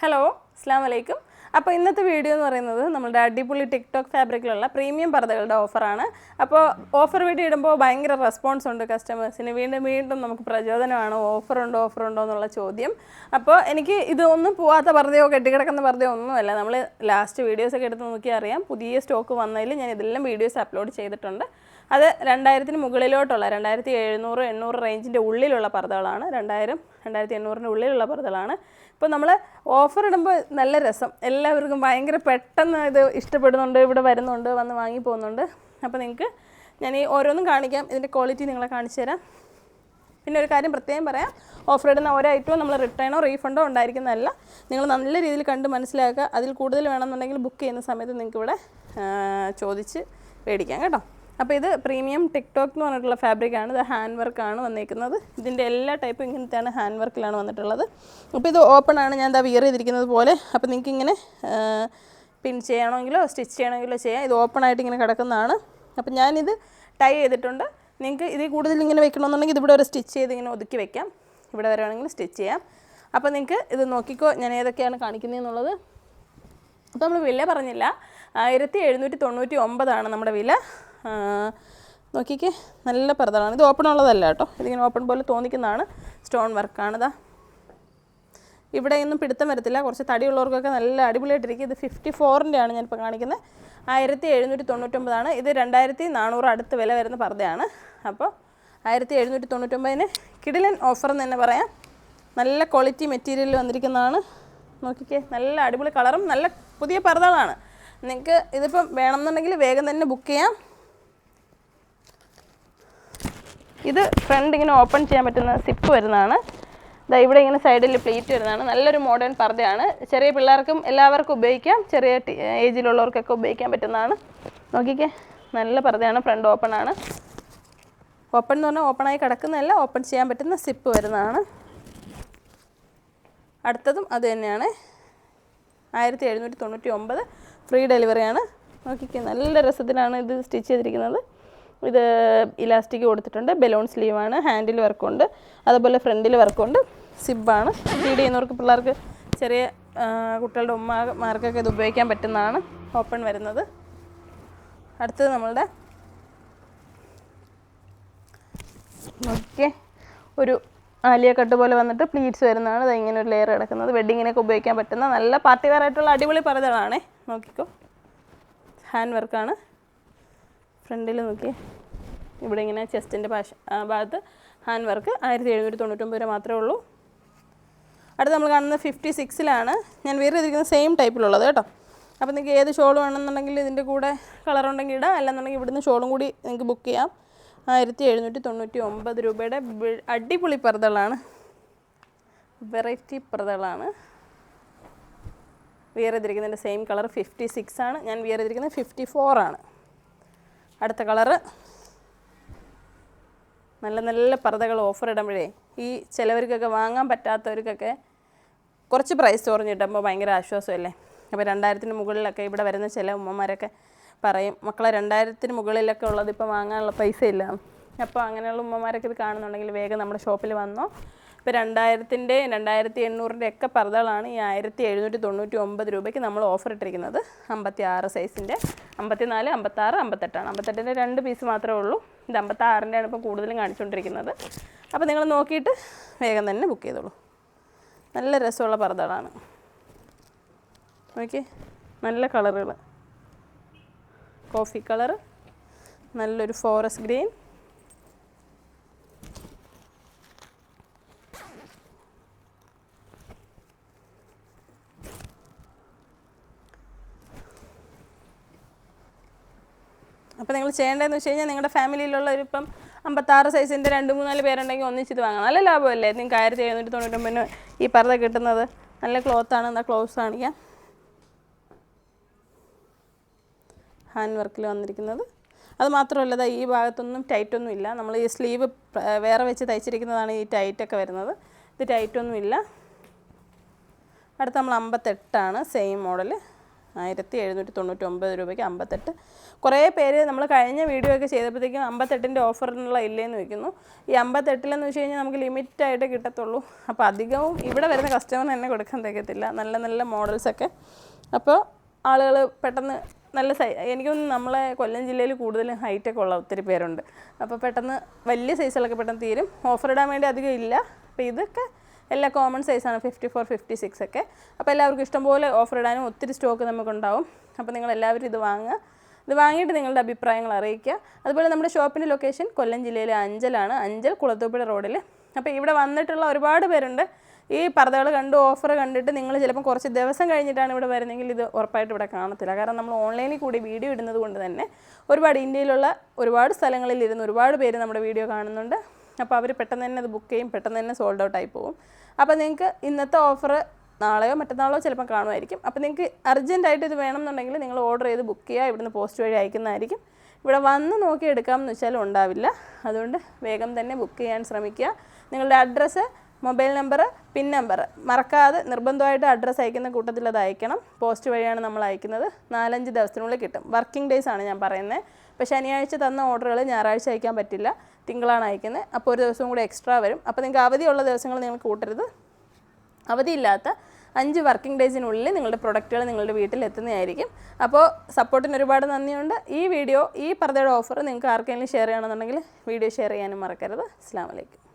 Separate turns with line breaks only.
Hello അസ്സാം വലൈക്കും അപ്പോൾ ഇന്നത്തെ വീഡിയോ എന്ന് പറയുന്നത് നമ്മുടെ അടിപൊളി ടിക്ടോക്ക് ഫാബ്രിക്കിലുള്ള പ്രീമിയം പർദ്ദകളുടെ ഓഫറാണ്. അപ്പോൾ ഓഫർ വീഡിയോ ഇടുമ്പോൾ ഭയങ്കര റെസ്പോൺസ് ഉണ്ട് കസ്റ്റമേഴ്സിന്. വീണ്ടും വീണ്ടും നമുക്ക് പ്രചോദനമാണ്. ഓഫറുണ്ടോ ഓഫറുണ്ടോ എന്നുള്ള ചോദ്യം. അപ്പോൾ എനിക്ക് ഇതൊന്നും പോവാത്ത പർദ്ദയോ കെട്ടിക്കിടക്കുന്ന പർദ്ദയോ ഒന്നുമല്ല. നമ്മൾ ലാസ്റ്റ് വീഡിയോസൊക്കെ എടുത്ത് നോക്കിയാൽ അറിയാം. പുതിയ സ്റ്റോക്ക് വന്നതിൽ ഞാൻ ഇതെല്ലാം വീഡിയോസ് അപ്ലോഡ് ചെയ്തിട്ടുണ്ട്. അത് രണ്ടായിരത്തിന് മുകളിലോട്ടുള്ള രണ്ടായിരത്തി എഴുന്നൂറ് എണ്ണൂറ് റേഞ്ചിന്റെ ഉള്ളിലുള്ള പർദ്ദകളാണ്. രണ്ടായിരം രണ്ടായിരത്തി എണ്ണൂറിന്റെ ഉള്ളിലുള്ള പർദ്ദകളാണ്. ഇപ്പോൾ നമ്മൾ ഓഫർ ഇടുമ്പോൾ നല്ല രസം. എല്ലാവർക്കും ഭയങ്കര പെട്ടെന്ന് ഇത് ഇഷ്ടപ്പെടുന്നുണ്ട് ഇവിടെ വരുന്നുണ്ട് വന്ന് വാങ്ങി പോകുന്നുണ്ട്. അപ്പോൾ നിങ്ങൾക്ക് ഞാൻ ഈ ഓരോന്നും കാണിക്കാം. ഇതിന്റെ ക്വാളിറ്റി നിങ്ങളെ കാണിച്ചു തരാം. പിന്നെ ഒരു കാര്യം പ്രത്യേകം പറയാം. ഓഫർ ഇടുന്ന ഓരോ ഐറ്റവും നമ്മൾ റിട്ടേണോ റീഫണ്ടോ ഉണ്ടായിരിക്കുന്നതല്ല. നിങ്ങൾ നല്ല രീതിയിൽ കണ്ട് മനസ്സിലാക്കുക. അതിൽ കൂടുതൽ വേണമെന്നുണ്ടെങ്കിൽ ബുക്ക് ചെയ്യുന്ന സമയത്ത് നിങ്ങൾക്ക് ഇവിടെ ചോദിച്ച് മേടിക്കാം കേട്ടോ. അപ്പോൾ ഇത് പ്രീമിയം ടിക്ടോക്ക് എന്ന് പറഞ്ഞിട്ടുള്ള ഫാബ്രിക്കാണ് ഇത് ഹാൻഡ് വർക്കാണ് വന്നിരിക്കുന്നത് ഇതിന്റെ എല്ലാ ടൈപ്പും ഇങ്ങനത്തെയാണ് ഹാൻഡ് വർക്കിലാണ് വന്നിട്ടുള്ളത്. അപ്പോൾ ഇത് ഓപ്പൺ ആണ്. ഞാൻ എന്താ വിയർ ചെയ്തിരിക്കുന്നത് പോലെ. അപ്പോൾ നിങ്ങൾക്ക് ഇങ്ങനെ പിൻ ചെയ്യണമെങ്കിലോ സ്റ്റിച്ച് ചെയ്യണമെങ്കിലോ ചെയ്യാം. ഇത് ഓപ്പൺ ആയിട്ട് ഇങ്ങനെ കിടക്കുന്നതാണ്. അപ്പോൾ ഞാനിത് ടൈ ചെയ്തിട്ടുണ്ട്. നിങ്ങൾക്ക് ഇതിൽ കൂടുതൽ ഇങ്ങനെ വെക്കണമെന്നുണ്ടെങ്കിൽ ഇതിവിടെ ഒരു സ്റ്റിച്ച് ചെയ്ത് ഇങ്ങനെ ഒതുക്കി വെക്കാം. ഇവിടെ വരുവാണെങ്കിൽ സ്റ്റിച്ച് ചെയ്യാം. അപ്പോൾ നിങ്ങൾക്ക് ഇത് നോക്കിക്കോ ഞാൻ ഏതൊക്കെയാണ് കാണിക്കുന്നതെന്നുള്ളത് അപ്പോൾ നമ്മൾ വില പറഞ്ഞില്ല. ആയിരത്തി എഴുന്നൂറ്റി തൊണ്ണൂറ്റി ഒമ്പതാണ് നമ്മുടെ വില. നോക്കിക്കേ നല്ല പർദ്ദകളാണ്. ഇത് ഓപ്പൺ ഉള്ളതല്ല കേട്ടോ. ഇതിങ്ങനെ ഓപ്പൺ പോലെ തോന്നിക്കുന്നതാണ്. സ്റ്റോൺ വർക്കാണിതാ ഇവിടെ ഒന്നും പിടുത്തം വരത്തില്ല. കുറച്ച് തടിയുള്ളവർക്കൊക്കെ നല്ല അടിപൊളിയായിട്ടിരിക്കും. ഇത് ഫിഫ്റ്റി ഫോറിന്റെ ആണ് ഞാനിപ്പോൾ കാണിക്കുന്നത്. ആയിരത്തി എഴുന്നൂറ്റി തൊണ്ണൂറ്റൊമ്പതാണ്. ഇത് രണ്ടായിരത്തി നാനൂറ് അടുത്ത് വില വരുന്ന പർദ്ദയാണ്. അപ്പോൾ ആയിരത്തി എഴുന്നൂറ്റി തൊണ്ണൂറ്റൊമ്പതിന് കിടിലൻ ഓഫർ എന്ന് തന്നെ പറയാം. നല്ല ക്വാളിറ്റി മെറ്റീരിയൽ വന്നിരിക്കുന്നതാണ്. നോക്കിക്കേ നല്ല അടിപൊളി കളറും നല്ല പുതിയ പർദ്ദകളാണ്. നിങ്ങൾക്ക് ഇതിപ്പം വേണമെന്നുണ്ടെങ്കിൽ വേഗം തന്നെ ബുക്ക് ചെയ്യാം. ഇത് ഫ്രണ്ട് ഇങ്ങനെ ഓപ്പൺ ചെയ്യാൻ പറ്റുന്ന സിപ്പ് വരുന്നതാണ്. ഇതാ ഇവിടെ ഇങ്ങനെ സൈഡിൽ പ്ലേറ്റ് വരുന്നതാണ്. നല്ലൊരു മോഡേൺ പർദ്ദയാണ്. ചെറിയ പിള്ളേർക്കും എല്ലാവർക്കും ഉപയോഗിക്കാം. ചെറിയ ഏജിലുള്ളവർക്കൊക്കെ ഉപയോഗിക്കാൻ പറ്റുന്നതാണ്. നോക്കിക്കേ നല്ല പർദ്ദയാണ്. ഫ്രണ്ട് ഓപ്പൺ ആണ്. ഓപ്പൺ എന്ന് പറഞ്ഞാൽ ഓപ്പണായി കിടക്കുന്നതല്ല ഓപ്പൺ ചെയ്യാൻ പറ്റുന്ന സിപ്പ് വരുന്നതാണ്. അടുത്തതും അത് തന്നെയാണ്. ആയിരത്തി എഴുന്നൂറ്റി തൊണ്ണൂറ്റി ഒമ്പത് ഫ്രീ ഡെലിവറിയാണ് നോക്കിക്കേ നല്ല രസത്തിലാണ് ഇത് സ്റ്റിച്ച് ചെയ്തിരിക്കുന്നത്. ഇത് ഇലാസ്റ്റിക് കൊടുത്തിട്ടുണ്ട്. ബലൂൺ സ്ലീവാണ്. ഹാൻഡിൽ വർക്കുണ്ട്. അതുപോലെ ഫ്രണ്ടിൽ വർക്കുണ്ട്. സിബാണ്. ഫീഡ് ചെയ്യുന്നവർക്ക് പിള്ളേർക്ക് ചെറിയ കുട്ടികളുടെ ഉമ്മമാർക്കൊക്കെ ഇത് ഉപയോഗിക്കാൻ പറ്റുന്നതാണ് ഓപ്പൺ വരുന്നത്. അടുത്തത് നമ്മളുടെ ഓക്കെ ഒരു ആലിയ കട്ട് പോലെ വന്നിട്ട് പ്ലീറ്റ്സ് വരുന്നതാണ്. ഇത് ഇങ്ങനെ ഒരു ലെയർ കിടക്കുന്നത്. വെഡിങ്ങിനൊക്കെ ഉപയോഗിക്കാൻ പറ്റുന്ന നല്ല പാർട്ടി വെയർ ആയിട്ടുള്ള അടിപൊളി പറഞ്ഞതാണേ നോക്കിക്കോ. ഹാൻഡ് വർക്കാണ്. ഫ്രണ്ടിൽ നോക്കി ഇവിടെ ഇങ്ങനെ ചെസ്റ്റിന്റെ ഭാഷ ഭാഗത്ത് ഹാൻഡ് വർക്ക് ആയിരത്തി എഴുന്നൂറ്റി തൊണ്ണൂറ്റൊമ്പത് രൂപ മാത്രമേ ഉള്ളൂ. അടുത്ത് നമ്മൾ കാണുന്നത് ഫിഫ്റ്റി സിക്സിലാണ്. ഞാൻ വേറെ ഇരിക്കുന്ന സെയിം ടൈപ്പിലുള്ളത് കേട്ടോ. അപ്പോൾ നിങ്ങൾക്ക് ഏത് ഷോൾ വേണമെന്നുണ്ടെങ്കിൽ ഇതിന്റെ കൂടെ കളർ ഉണ്ടെങ്കിൽ ഇടാം. അല്ലെന്നുണ്ടെങ്കിൽ ഇവിടുന്ന് ഷോളും കൂടി നിങ്ങൾക്ക് ബുക്ക് ചെയ്യാം. ആയിരത്തി എഴുന്നൂറ്റി തൊണ്ണൂറ്റി ഒമ്പത് രൂപയുടെ അടിപൊളി പർദ്ദകളാണ്. വെറൈറ്റി പർദ്ദകളാണ്. വിയർ ചെയ്തിരിക്കുന്നതിന്റെ സെയിം കളർ ഫിഫ്റ്റി സിക്സ് ആണ് ഞാൻ വിയർ ചെയ്തിരിക്കുന്നത് ഫിഫ്റ്റി ഫോർ ആണ് അടുത്ത കളറ്. നല്ല നല്ല പർദ്ദകൾ ഓഫർ ഇടുമ്പോഴേ ഈ ചിലവർക്കൊക്കെ വാങ്ങാൻ പറ്റാത്തവർക്കൊക്കെ കുറച്ച് പ്രൈസ് കുറഞ്ഞിട്ടുമ്പോൾ ഭയങ്കര ആശ്വാസമല്ലേ? അപ്പോൾ രണ്ടായിരത്തിന് മുകളിലൊക്കെ ഇവിടെ വരുന്ന ചില ഉമ്മമാരൊക്കെ പറയും മക്കളെ രണ്ടായിരത്തിന് മുകളിലൊക്കെ ഉള്ളത് ഇപ്പോൾ വാങ്ങാനുള്ള പൈസ ഇല്ല അപ്പോൾ അങ്ങനെയുള്ള ഉമ്മമാരൊക്കെ ഇത് കാണുന്നുണ്ടെങ്കിൽ വേഗം നമ്മുടെ ഷോപ്പിൽ വന്നോ. ഇപ്പോൾ രണ്ടായിരത്തിന്റെ രണ്ടായിരത്തി എണ്ണൂറിന്റെ ഒക്കെ പർദ്ദകളാണ് ഈ ആയിരത്തി എഴുന്നൂറ്റി തൊണ്ണൂറ്റി ഒമ്പത് രൂപയ്ക്ക് നമ്മൾ ഓഫർ ഇട്ടിരിക്കുന്നത്. അമ്പത്തി ആറ് സൈസിന്റെ അമ്പത്തിനാല് അമ്പത്താറ് അമ്പത്തെട്ടാണ്. അമ്പത്തെട്ടിന്റെ രണ്ട് പീസ് മാത്രമേ ഉള്ളൂ. ഇത് അമ്പത്താറിന്റെയാണ് ഇപ്പോൾ കൂടുതലും കാണിച്ചുകൊണ്ടിരിക്കുന്നത്. അപ്പോൾ നിങ്ങൾ നോക്കിയിട്ട് വേഗം തന്നെ ബുക്ക് ചെയ്തോളൂ. നല്ല രസമുള്ള പർദ്ദകളാണ്. നോക്കി നല്ല കളറുകൾ കോഫി കളർ നല്ലൊരു ഫോറസ്റ്റ് ഗ്രീൻ അപ്പോൾ നിങ്ങൾ ചെയ്യേണ്ടതെന്ന് വെച്ച് കഴിഞ്ഞാൽ നിങ്ങളുടെ ഫാമിലിയിലുള്ള ഒരു ഇപ്പം അമ്പത്താറ് സൈസിന്റെ രണ്ട് മൂന്നാൽ പേരുണ്ടെങ്കിൽ ഒന്നിച്ചിട്ട് വാങ്ങാം നല്ല ലാഭമല്ലേ? നിങ്ങൾക്ക് ആയിരത്തി എഴുന്നൂറ്റി തൊണ്ണൂറ്റൊമ്പതിന് ഈ പർദ്ദ കിട്ടുന്നത്. നല്ല ക്ലോത്താണ് എന്താ ക്ലോത്ത്സ് കാണിക്കാം. ഹാൻഡ് വർക്കിൽ വന്നിരിക്കുന്നത്. അത് മാത്രമല്ല ഈ ഭാഗത്തൊന്നും ടൈറ്റൊന്നും ഇല്ല. നമ്മൾ ഈ സ്ലീവ് വേറെ വെച്ച് തയ്ച്ചിരിക്കുന്നതാണ് ഈ ടൈറ്റൊക്കെ വരുന്നത്. ഇത് ടൈറ്റൊന്നും ഇല്ല. അടുത്ത നമ്മൾ അമ്പത്തെട്ടാണ്. സെയിം മോഡൽ ആയിരത്തി എഴുന്നൂറ്റി തൊണ്ണൂറ്റി ഒമ്പത് രൂപയ്ക്ക് അമ്പത്തെട്ട്. കുറേ പേര് നമ്മൾ കഴിഞ്ഞ വീഡിയോ ഒക്കെ ചെയ്തപ്പോഴത്തേക്കും അമ്പത്തെട്ടിന്റെ ഓഫറിനുള്ള ഇല്ലേന്ന് വെക്കുന്നു ഈ അമ്പത്തെട്ടിലെന്ന് വെച്ച് കഴിഞ്ഞാൽ നമുക്ക് ലിമിറ്റ് ആയിട്ട് കിട്ടത്തുള്ളൂ. അപ്പോൾ അധികവും ഇവിടെ വരുന്ന കസ്റ്റമറിന് തന്നെ കൊടുക്കാൻ തികത്തില്ല നല്ല നല്ല മോഡൽസൊക്കെ അപ്പോൾ ആളുകൾ പെട്ടെന്ന് നല്ല സൈ എനിക്കൊന്ന് നമ്മളെ കൊല്ലം ജില്ലയിൽ കൂടുതലും ഹൈറ്റൊക്കെ ഉള്ള ഒത്തിരി പേരുണ്ട്. അപ്പോൾ പെട്ടെന്ന് വലിയ സൈസുകളൊക്കെ പെട്ടെന്ന് തീരും. ഓഫർ ഇടാൻ വേണ്ടി അധികം ഇല്ല. അപ്പോൾ ഇതൊക്കെ എല്ലാ കോമൺ സൈസാണ് ഫിഫ്റ്റി ഫോർ ഫിഫ്റ്റി സിക്സ് ഒക്കെ. അപ്പോൾ എല്ലാവർക്കും ഇഷ്ടംപോലെ ഓഫർ ഇടാനും ഒത്തിരി സ്റ്റോക്ക് നമുക്കുണ്ടാവും. അപ്പോൾ നിങ്ങൾ എല്ലാവരും ഇത് വാങ്ങുക. ഇത് വാങ്ങിയിട്ട് നിങ്ങളുടെ അഭിപ്രായങ്ങൾ അറിയിക്കുക. അതുപോലെ നമ്മുടെ ഷോപ്പിന്റെ ലൊക്കേഷൻ കൊല്ലം ജില്ലയിലെ അഞ്ചലാണ് അഞ്ചൽ കുളത്തൂപ്പുഴ റോഡിൽ അപ്പോൾ ഇവിടെ വന്നിട്ടുള്ള ഒരുപാട് പേരുണ്ട്. ഈ പർദ്ദകൾ കണ്ട് ഓഫർ കണ്ടിട്ട് നിങ്ങൾ ചിലപ്പോൾ കുറച്ച് ദിവസം കഴിഞ്ഞിട്ടാണ് ഇവിടെ വരുന്നതെങ്കിൽ ഇത് ഉറപ്പായിട്ട് ഇവിടെ കാണത്തില്ല. കാരണം നമ്മൾ ഓൺലൈനിൽ കൂടി വീഡിയോ ഇടുന്നത് കൊണ്ട് തന്നെ ഒരുപാട് ഇന്ത്യയിലുള്ള ഒരുപാട് സ്ഥലങ്ങളിൽ ഇരുന്ന് ഒരുപാട് പേര് നമ്മുടെ വീഡിയോ കാണുന്നുണ്ട്. അപ്പോൾ അവർ പെട്ടെന്ന് തന്നെ അത് ബുക്ക് ചെയ്യും പെട്ടെന്ന് തന്നെ സോൾഡ് ഔട്ട് ആയി പോകും അപ്പോൾ നിങ്ങൾക്ക് ഇന്നത്തെ ഓഫർ നാളെയോ മറ്റന്നാളോ ചിലപ്പോൾ കാണുമായിരിക്കും. അപ്പോൾ നിങ്ങൾക്ക് അർജന്റായിട്ട് ഇത് വേണമെന്നുണ്ടെങ്കിൽ നിങ്ങൾ ഓർഡർ ചെയ്ത് ബുക്ക് ചെയ്യുക. ഇവിടുന്ന് പോസ്റ്റ് വഴി അയക്കുന്നതായിരിക്കും. ഇവിടെ വന്ന് നോക്കി എടുക്കാമെന്ന് വെച്ചാൽ ഉണ്ടാവില്ല. അതുകൊണ്ട് വേഗം തന്നെ ബുക്ക് ചെയ്യാൻ ശ്രമിക്കുക. നിങ്ങളുടെ address mobile number pin number മറക്കാതെ നിർബന്ധമായിട്ട് അഡ്രസ്സ് അയക്കുന്ന കൂട്ടത്തിൽ അത് അയക്കണം. പോസ്റ്റ് വഴിയാണ് നമ്മൾ അയക്കുന്നത്. നാലഞ്ച് ദിവസത്തിനുള്ളിൽ കിട്ടും. വർക്കിംഗ് ഡേയ്സ് ആണ് ഞാൻ പറയുന്നത്. ഇപ്പോൾ ശനിയാഴ്ച തന്ന ഓർഡറുകൾ ഞായറാഴ്ച അയക്കാൻ പറ്റില്ല. തിങ്കളാണ് അയക്കുന്നത്. അപ്പോൾ ഒരു ദിവസം കൂടി എക്സ്ട്രാ വരും. അപ്പോൾ നിങ്ങൾക്ക് അവധിയുള്ള ദിവസങ്ങൾ നിങ്ങൾ കൂട്ടരുത്. അവധിയില്ലാത്ത അഞ്ച് വർക്കിംഗ് ഡേയ്സിനുള്ളിൽ നിങ്ങളുടെ പ്രൊഡക്റ്റുകൾ നിങ്ങളുടെ വീട്ടിൽ എത്തുന്നതായിരിക്കും. അപ്പോൾ സപ്പോർട്ടിന് ഒരുപാട് നന്ദിയുണ്ട്. ഈ വീഡിയോ ഈ പറഞ്ഞ ഓഫർ നിങ്ങൾക്ക് ആർക്കെങ്കിലും ഷെയർ ചെയ്യണമെന്നുണ്ടെങ്കിൽ വീഡിയോ ഷെയർ ചെയ്യാനും മറക്കരുത്. അസ്സാം വലൈക്കും